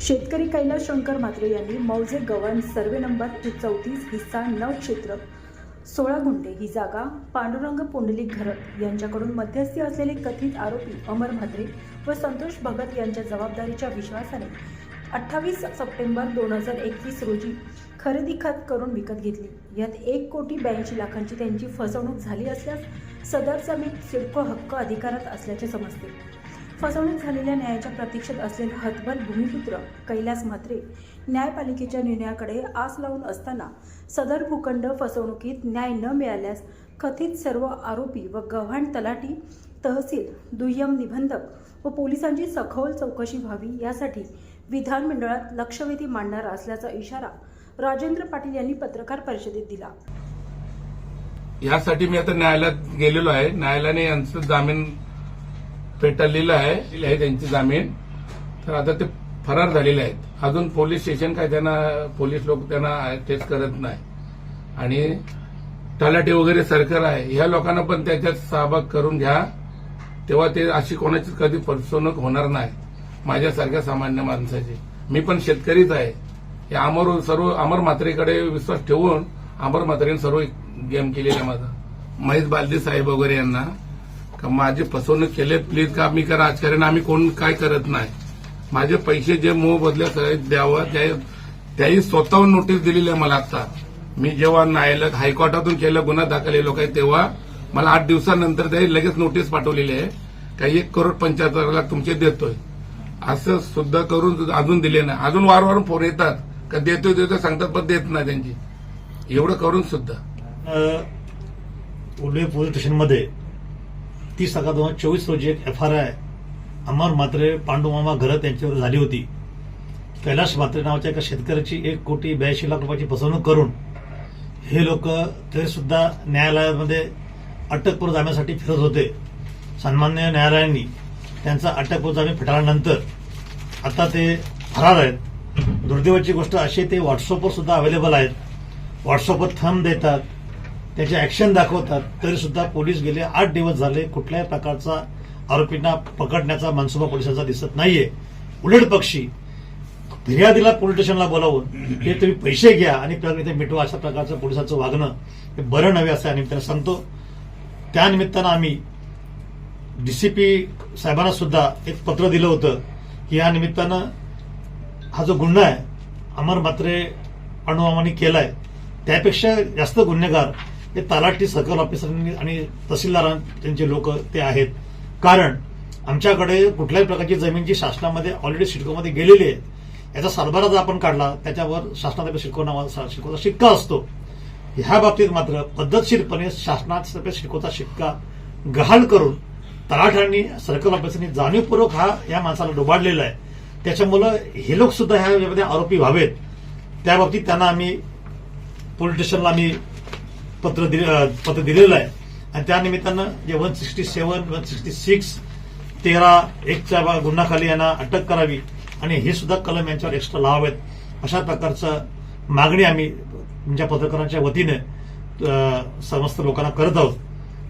शेतकरी कैलास शंकर म्हात्रे यांनी मौजे गव्हाण सर्वे नंबर चौतीस हिस्सा नऊ क्षेत्र सोळा गुंडे ही जागा पांडुरंग पुंडलिक घरत यांच्याकडून मध्यस्थी असलेले कथित आरोपी अमर म्हात्रे व संतोष भगत यांच्या जबाबदारीच्या विश्वासाने अठ्ठावीस सप्टेंबर दोन हजार एकवीस रोजी खरेदी खत करून विकत घेतली. यात एक कोटी ब्याऐंशी लाखांची त्यांची फसवणूक झाली असल्यास सदर जमीन सिडको हक्क अधिकारात असल्याचे समजते. फसवणूक झालेल्या न्यायाच्या प्रतीक्षेत असलेले हतबल भूमिपुत्र कैलास म्हात्रे न्यायपालिकेच्या निर्णयाकडे आस लावून असताना सदर भूखंड फसवणुकीत न्याय न मिळाल्यास कथित सर्व आरोपी व गव्हाण तलाठी तहसील दुय्यम निबंधक व पोलिसांची सखोल चौकशी व्हावी यासाठी विधानमंडळात लक्षवेधी मांडणार असल्याचा इशारा राजेंद्र पाटील यांनी पत्रकार परिषदेत दिला. यासाठी मी आता न्यायालयात गेलेलो आहे. न्यायालयाने यांचं जामीन फेटाळलेलं आहे दिली आहे त्यांची जामीन. तर आता ते फरार झालेले आहेत. अजून पोलीस स्टेशन काय त्यांना पोलीस लोक त्यांना टेस्ट करत नाही. आणि तलाठी वगैरे सरकार आहे. ह्या लोकांना पण त्याच्यात सहभाग करून घ्या. तेव्हा ते अशी कोणाची कधी फसवणूक होणार नाही. माझ्यासारख्या सामान्य माणसाची. मी पण शेतकरीच आहे. या अमर सर्व अमर मात्रेकडे विश्वास ठेवून अमर मात्रेने सर्व गेम केलेला आहे माझा. महेश बालदी साहेब वगैरे यांना. का माझी फसवणूक केले प्लीज का मी का राजकारण आम्ही कोण काय करत नाही. माझे पैसे जे मोह बदल्या सगळे द्यावं त्या- त्याही स्वतःहून नोटीस दिलेली आहे मला आता. मी जेव्हा न्यायालयात हायकोर्टातून केलं गुन्हा दाखल लोक आहे तेव्हा मला आठ दिवसानंतर त्याही लगेच नोटीस पाठवलेली आहे. का एक करोड पंच्याहत्तर लाख तुमचे देतोय. असं सुद्धा करून अजून दिले नाही. अजून वारंवार फोन येतात. का देतोय देतोय सांगतात पण देत नाही त्यांची. एवढं करून सुद्धा. उल्हे पोलीस स्टेशनमध्ये तीस अकरा दोन हजार चोवीस रोजी एक F R I Amar Mhatre Pandumama Gharat यांच्यावर झाली होती. कैलाश म्हात्रे नावाच्या एका शेतकऱ्याची एक कोटी ब्याऐंशी लाख रुपयाची फसवणूक करून हे लोक तरी सुद्धा न्यायालयामध्ये अटकपूर्व जाण्यासाठी फिरत होते. सन्मान्य न्यायालयांनी त्यांचा अटकपूर्व जामीन फेटाळल्यानंतर आता ते फरार आहेत. दुर्दैवाची गोष्ट अशी ते व्हॉट्सअपवर सुद्धा अवेलेबल आहेत. व्हॉट्सअपवर थंब देतात. त्याचे ऍक्शन दाखवतात तरी सुद्धा पोलीस गेले आठ दिवस झाले कुठल्याही प्रकारचा आरोपींना पकडण्याचा मनसुबा पोलिसांचा दिसत नाहीये. उलट पक्षी फिर्यादीला पोलीस स्टेशनला बोलावून हे तुम्ही पैसे घ्या आणि प्रकरण इथे मिटवा अशा प्रकारचं पोलिसांचं वागणं हे बरं नव्हे असं या निमित्तानं सांगतो. त्या निमित्तानं आम्ही डीसीपी साहेबांना सुद्धा एक पत्र दिलं होतं की या निमित्तानं हा जो गुन्हा आहे अमर मात्रे अणुमामाने केलाय त्यापेक्षा जास्त गुन्हेगार हे तलाठी सर्कल ऑफिसरांनी आणि तहसीलदारां त्यांचे लोक ते आहेत. कारण आमच्याकडे कुठल्याही प्रकारची जमीन जी शासनामध्ये ऑलरेडी सिडकोमध्ये गेलेली आहे. याचा सरबरा जर आपण काढला त्याच्यावर शासनातर्फे सिडको नावा शिक्का असतो. ह्या बाबतीत मात्र पद्धतशीरपणे शासनातर्फे शिडकोचा शिक्का गहाल करून तलाठ्यांनी सर्कल ऑफिसरनी जाणीवपूर्वक हा या माणसाला डोबाडलेला आहे. त्याच्यामुळं हे लोक सुद्धा ह्या आरोपी व्हावेत. त्याबाबतीत त्यांना आम्ही पोलीस स्टेशनला आम्ही पत्र दिले पत्र दिलेलं आहे. आणि त्यानिमित्तानं जे one sixty seven one sixty six तेरा एकच्या बा- गुन्ह्याखाली यांना अटक करावी. आणि हे सुद्धा कलम यांच्यावर एक्स्ट्रा लावावेत. अशा प्रकारचं मागणी आम्ही तुमच्या पत्रकारांच्या वतीने समस्त लोकांना करत आहोत.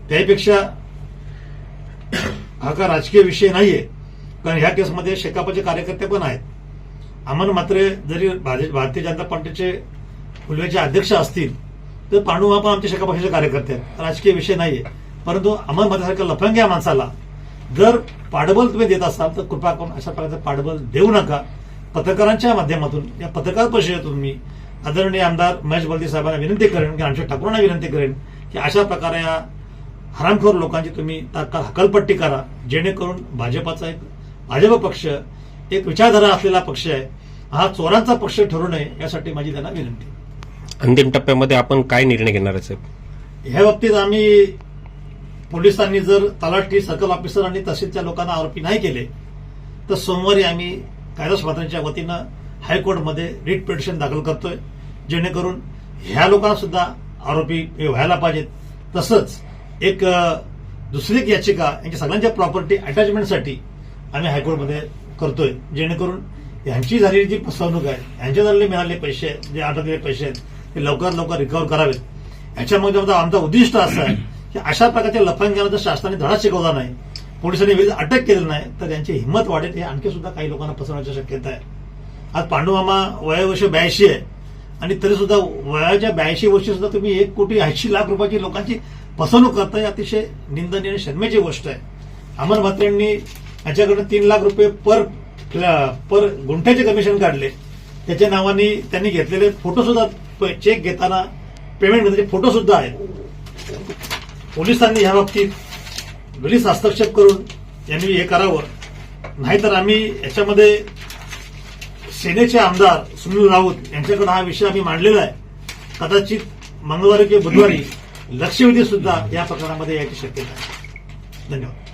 त्यापेक्षा हा का राजकीय विषय नाहीये. कारण ह्या केसमध्ये शेकापचे कार्यकर्ते पण आहेत. अमन मात्र जरी भारतीय जनता पार्टीचे फुलवेचे अध्यक्ष असतील तर पांडुमा पण आमचे शेकापक्षाचे कार्यकर्ते आहेत. राजकीय विषय नाहीये. परंतु अमर मात्रेसारख्या लफंग्या माणसाला. जर पाठबळ तुम्ही देत असाल तर कृपा करून अशा प्रकारचं पाठबळ देऊ नका. पत्रकारांच्या माध्यमातून या पत्रकार परिषदेतून मी आदरणीय आमदार महेश बलदे साहेबांना विनंती करेन की आमच्या ठाकूरांना विनंती करेन की अशा प्रकारे या हरामखोर लोकांची तुम्ही तात्काळ हकलपट्टी करा. जेणेकरून भाजपाचा एक भाजप पक्ष एक विचारधारा असलेला पक्ष आहे. हा चोरांचा पक्ष ठरू नये यासाठी माझी त्यांना विनंती. अंतिम टप्प्यामध्ये आपण काय निर्णय घेणार आहे साहेब? ह्या बाबतीत आम्ही पोलिसांनी जर तलाठी सर्कल ऑफिसर आणि तहसीलच्या लोकांना आरोपी नाही केले तर सोमवारी आम्ही कायदा स्वातंत्र्याच्या वतीनं हायकोर्टमध्ये रिट पिटिशन दाखल करतोय जेणेकरून ह्या लोकांना सुद्धा आरोपी व्हायला पाहिजेत. तसंच एक दुसरी एक याचिका यांच्या सगळ्यांच्या प्रॉपर्टी अटॅचमेंटसाठी आम्ही हायकोर्टमध्ये करतोय जेणेकरून यांची झालेली जी फसवणूक आहे यांच्या झालेले मिळालेले पैसे आहेत, जे अडकलेले पैसे आहेत हे लवकरात लवकर रिकव्हर करावेत याच्यामध्ये आता आमचा उद्दिष्ट असं आहे की अशा प्रकारच्या लफंग्याला जर शासनाने धडा शिकवला नाही पोलिसांनी विरुद्ध अटक केली नाही तर त्यांची हिंमत वाढेल हे आणखी सुद्धा काही लोकांना फसवण्याची शक्यता आहे. आज पांडुमामा वयावर्ष ब्याऐंशी आहे आणि तरी सुद्धा वयाच्या ब्याऐंशी वर्षी सुद्धा तुम्ही एक कोटी ऐंशी लाख रुपयाची लोकांची फसवणूक करताय अतिशय निंदनीय आणि शर्मेची गोष्ट आहे. अमर म्हात्रेंनी यांच्याकडनं तीन लाख रुपये पर पर गुंठ्याचे कमिशन काढले. त्याच्या नावाने त्यांनी घेतलेले फोटो सुद्धा चेक घेताना पेमेंट घेताचे फोटो सुद्धा आहेत. पोलिसांनी ह्या बाबतीत पोलीस हस्तक्षेप करून यांनी हे करावं. नाहीतर आम्ही याच्यामध्ये सेनेचे आमदार सुनील राऊत यांच्याकडे हा विषय आम्ही मांडलेला आहे. कदाचित मंगळवारी किंवा बुधवारी लक्षवेधी सुद्धा या प्रकरणामध्ये यायची शक्यता आहे. धन्यवाद.